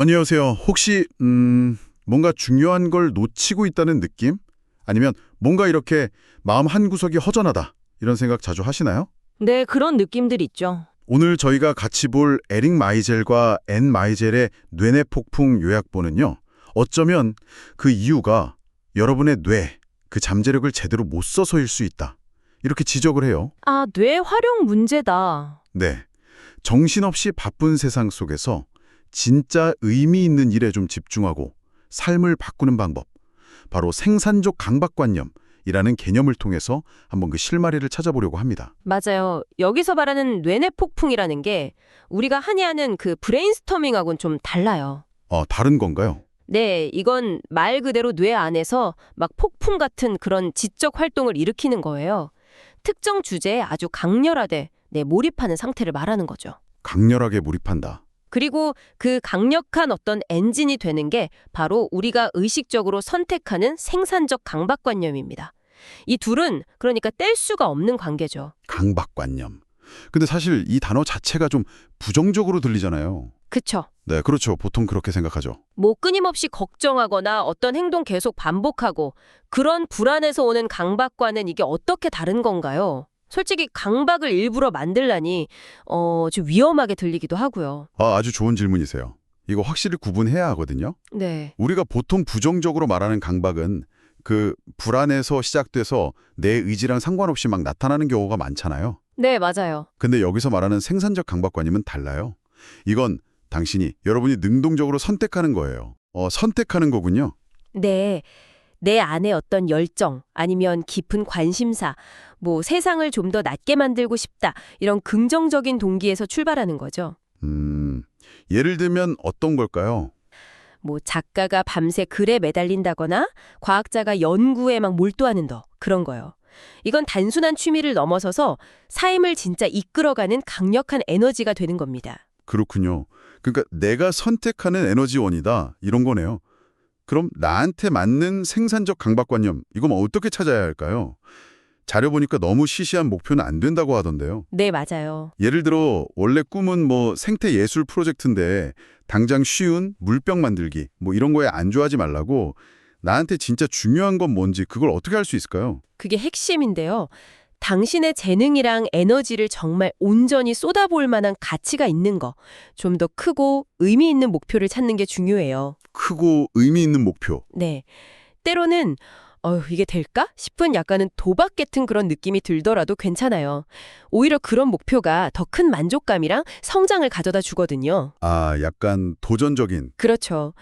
안녕하세요. 혹시 음, 뭔가 중요한 걸 놓치고 있다는 느낌? 아니면 뭔가 이렇게 마음 한구석이 허전하다 이런 생각 자주 하시나요? 네, 그런 느낌들 있죠. 오늘 저희가 같이 볼 에릭 마이젤과 앤 마이젤의 뇌내 폭풍 요약본은요. 어쩌면 그 이유가 여러분의 뇌, 그 잠재력을 제대로 못 써서일 수 있다. 이렇게 지적을 해요. 아, 뇌 활용 문제다. 네. 정신없이 바쁜 세상 속에서 진짜 의미 있는 일에 좀 집중하고 삶을 바꾸는 방법. 바로 생산적 강박관념 이라는 개념을 통해서 한번 그 실마리를 찾아보려고 합니다. 맞아요. 여기서 말하는 뇌내 폭풍이라는 게 우리가 흔히 하는 그 브레인스토밍하고는 좀 달라요. 어, 다른 건가요? 네, 이건 말 그대로 뇌 안에서 막 폭풍 같은 그런 지적 활동을 일으키는 거예요. 특정 주제에 아주 강렬하게 네, 몰입하는 상태를 말하는 거죠. 강렬하게 몰입한다. 그리고 그 강력한 어떤 엔진이 되는 게 바로 우리가 의식적으로 선택하는 생산적 강박관념입니다. 이 둘은 그러니까 뗄 수가 없는 관계죠. 강박관념. 근데 사실 이 단어 자체가 좀 부정적으로 들리잖아요. 그쵸? 네, 그렇죠. 보통 그렇게 생각하죠. 뭐 끊임없이 걱정하거나 어떤 행동 계속 반복하고 그런 불안에서 오는 강박과는 이게 어떻게 다른 건가요? 솔직히 강박을 일부러 만들라니 어, 좀 위험하게 들리기도 하고요. 아, 아주 좋은 질문이세요. 이거 확실히 구분해야 하거든요. 네. 우리가 보통 부정적으로 말하는 강박은 그 불안에서 시작돼서 내 의지랑 상관없이 막 나타나는 경우가 많잖아요. 네, 맞아요. 근데 여기서 말하는 생산적 강박관념은 달라요. 이건 당신이 여러분이 능동적으로 선택하는 거예요. 어, 선택하는 거군요. 네. 내 안에 어떤 열정 아니면 깊은 관심사, 뭐 세상을 좀 더 낫게 만들고 싶다. 이런 긍정적인 동기에서 출발하는 거죠. 음, 예를 들면 어떤 걸까요? 뭐 작가가 밤새 글에 매달린다거나 과학자가 연구에 막 몰두하는 더 그런 거요. 이건 단순한 취미를 넘어서서 삶을 진짜 이끌어가는 강력한 에너지가 되는 겁니다. 그렇군요. 그러니까 내가 선택하는 에너지원이다 이런 거네요. 그럼 나한테 맞는 생산적 강박관념 이거 뭐 어떻게 찾아야 할까요? 자료 보니까 너무 시시한 목표는 안 된다고 하던데요. 네, 맞아요. 예를 들어 원래 꿈은 뭐 생태 예술 프로젝트인데 당장 쉬운 물병 만들기 뭐 이런 거에 안주하지 말라고 나한테 진짜 중요한 건 뭔지 그걸 어떻게 할수 있을까요? 그게 핵심인데요. 당신의 재능이랑 에너지를 정말 온전히 쏟아볼 만한 가치가 있는 거, 좀 더 크고 의미 있는 목표를 찾는 게 중요해요. 크고 의미 있는 목표. 네. 때로는 어휴, 이게 될까? 싶은 약간은 도박 같은 그런 느낌이 들더라도 괜찮아요. 오히려 그런 목표가 더 큰 만족감이랑 성장을 가져다 주거든요. 아, 약간 도전적인. 그렇죠.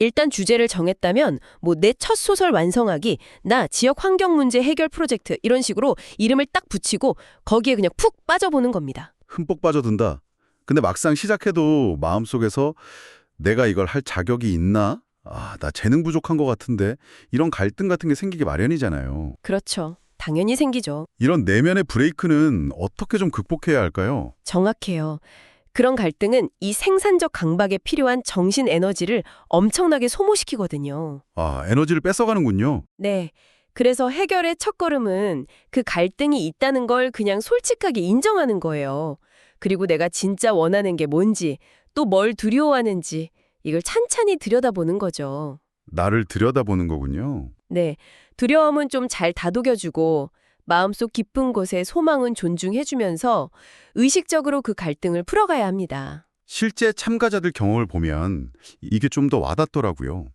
일단 주제를 정했다면 뭐 내 첫 소설 완성하기, 나 지역 환경 문제 해결 프로젝트 이런 식으로 이름을 딱 붙이고 거기에 그냥 푹 빠져보는 겁니다. 흠뻑 빠져든다. 근데 막상 시작해도 마음속에서 내가 이걸 할 자격이 있나? 아, 나 재능 부족한 것 같은데 이런 갈등 같은 게 생기기 마련이잖아요. 그렇죠. 당연히 생기죠. 이런 내면의 브레이크는 어떻게 좀 극복해야 할까요? 정확해요. 그런 갈등은 이 생산적 강박에 필요한 정신 에너지를 엄청나게 소모시키거든요. 아, 에너지를 뺏어가는군요. 네. 그래서 해결의 첫걸음은 그 갈등이 있다는 걸 그냥 솔직하게 인정하는 거예요. 그리고 내가 진짜 원하는 게 뭔지, 또 뭘 두려워하는지, 이걸 찬찬히 들여다보는 거죠. 나를 들여다보는 거군요. 네. 두려움은 좀 잘 다독여주고, 마음속 깊은 곳에 소망은 존중해주면서 의식적으로 그 갈등을 풀어가야 합니다. 실제 참가자들 경험을 보면 이게 좀 더 와닿더라고요.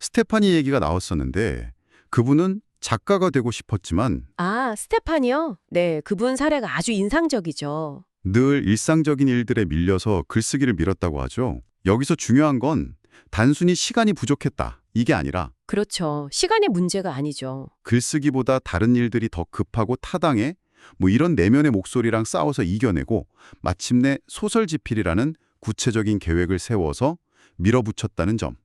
스테파니 얘기가 나왔었는데 그분은 작가가 되고 싶었지만 아, 스테판이요? 네, 그분 사례가 아주 인상적이죠. 늘 일상적인 일들에 밀려서 글쓰기를 밀었다고 하죠. 여기서 중요한 건 단순히 시간이 부족했다. 이게 아니라 그렇죠. 시간의 문제가 아니죠. 글쓰기보다 다른 일들이 더 급하고 타당해 뭐 이런 내면의 목소리랑 싸워서 이겨내고 마침내 소설 집필이라는 구체적인 계획을 세워서 밀어붙였다는 점.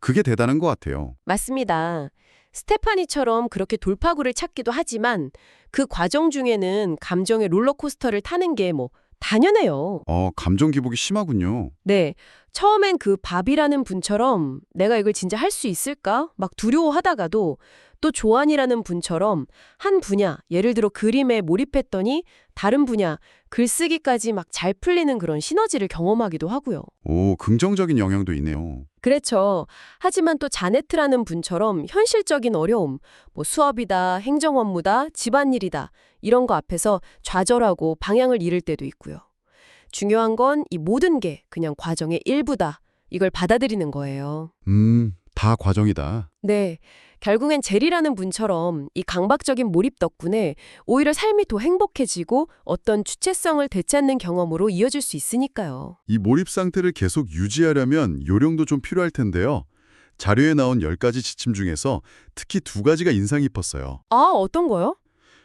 그게 대단한 것 같아요. 맞습니다. 스테파니처럼 그렇게 돌파구를 찾기도 하지만 그 과정 중에는 감정의 롤러코스터를 타는 게 뭐 당연해요. 어, 감정 기복이 심하군요. 네. 처음엔 그 밥이라는 분처럼 내가 이걸 진짜 할 수 있을까? 막 두려워하다가도 또 조안이라는 분처럼 한 분야, 예를 들어 그림에 몰입했더니 다른 분야, 글쓰기까지 막 잘 풀리는 그런 시너지를 경험하기도 하고요. 오, 긍정적인 영향도 있네요. 그렇죠. 하지만 또 자네트라는 분처럼 현실적인 어려움, 뭐 수업이다, 행정 업무다, 집안일이다 이런 거 앞에서 좌절하고 방향을 잃을 때도 있고요. 중요한 건 이 모든 게 그냥 과정의 일부다. 이걸 받아들이는 거예요. 음, 다 과정이다. 네. 결국엔 젤이라는 분처럼 이 강박적인 몰입 덕분에 오히려 삶이 더 행복해지고 어떤 주체성을 되찾는 경험으로 이어질 수 있으니까요. 이 몰입 상태를 계속 유지하려면 요령도 좀 필요할 텐데요. 자료에 나온 10가지 지침 중에서 특히 두 가지가 인상 깊었어요. 아, 어떤 거요?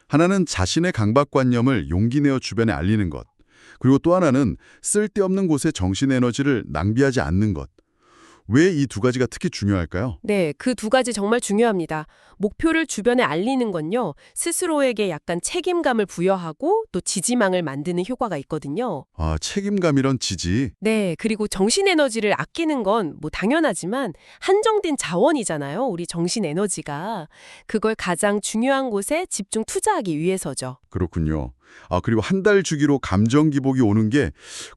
하나는 자신의 강박관념을 용기 내어 주변에 알리는 것. 그리고 또 하나는 쓸데없는 곳에 정신 에너지를 낭비하지 않는 것. 왜 이 두 가지가 특히 중요할까요? 네, 그 두 가지 정말 중요합니다. 목표를 주변에 알리는 건요, 스스로에게 약간 책임감을 부여하고 또 지지망을 만드는 효과가 있거든요. 아, 책임감이란 지지. 네, 그리고 정신 에너지를 아끼는 건 뭐 당연하지만 한정된 자원이잖아요, 우리 정신 에너지가. 그걸 가장 중요한 곳에 집중 투자하기 위해서죠. 그렇군요. 아, 그리고 한 달 주기로 감정 기복이 오는 게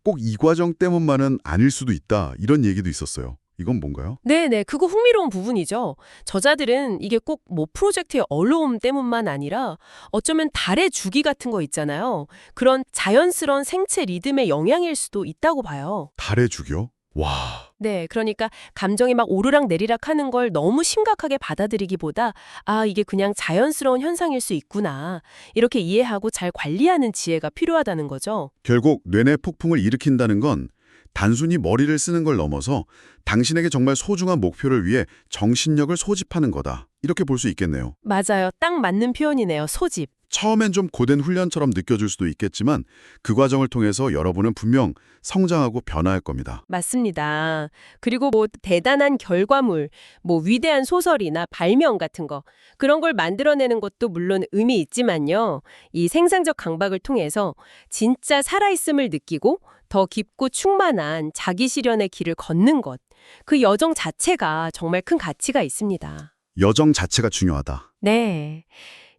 꼭 이 과정 때문만은 아닐 수도 있다. 이런 얘기도 있었어요. 이건 뭔가요? 네네, 그거 흥미로운 부분이죠. 저자들은 이게 꼭 뭐 프로젝트의 어려움 때문만 아니라 어쩌면 달의 주기 같은 거 있잖아요. 그런 자연스러운 생체 리듬의 영향일 수도 있다고 봐요. 달의 주교? 와, 네, 그러니까 감정이 막 오르락 내리락 하는 걸 너무 심각하게 받아들이기보다 아, 이게 그냥 자연스러운 현상일 수 있구나. 이렇게 이해하고 잘 관리하는 지혜가 필요하다는 거죠. 결국 뇌내 폭풍을 일으킨다는 건 단순히 머리를 쓰는 걸 넘어서 당신에게 정말 소중한 목표를 위해 정신력을 소집하는 거다. 이렇게 볼 수 있겠네요. 맞아요. 딱 맞는 표현이네요. 소집. 처음엔 좀 고된 훈련처럼 느껴질 수도 있겠지만 그 과정을 통해서 여러분은 분명 성장하고 변화할 겁니다. 맞습니다. 그리고 뭐 대단한 결과물, 뭐 위대한 소설이나 발명 같은 거 그런 걸 만들어내는 것도 물론 의미 있지만요. 이 생산적 강박을 통해서 진짜 살아있음을 느끼고 더 깊고 충만한 자기 실현의 길을 걷는 것. 그 여정 자체가 정말 큰 가치가 있습니다. 여정 자체가 중요하다. 네.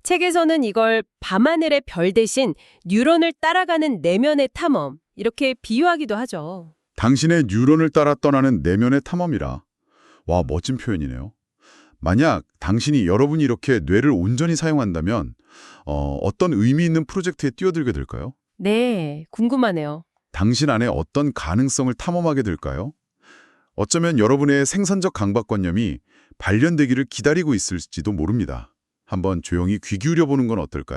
책에서는 이걸 밤하늘의 별 대신 뉴런을 따라가는 내면의 탐험 이렇게 비유하기도 하죠. 당신의 뉴런을 따라 떠나는 내면의 탐험이라. 와, 멋진 표현이네요. 만약 당신이 여러분이 이렇게 뇌를 온전히 사용한다면 어, 어떤 의미 있는 프로젝트에 뛰어들게 될까요? 네, 궁금하네요. 당신 안에 어떤 가능성을 탐험하게 될까요? 어쩌면 여러분의 생산적 강박관념이 발견되기를 기다리고 있을지도 모릅니다. 한번 조용히 귀 기울여 보는 건 어떨까요?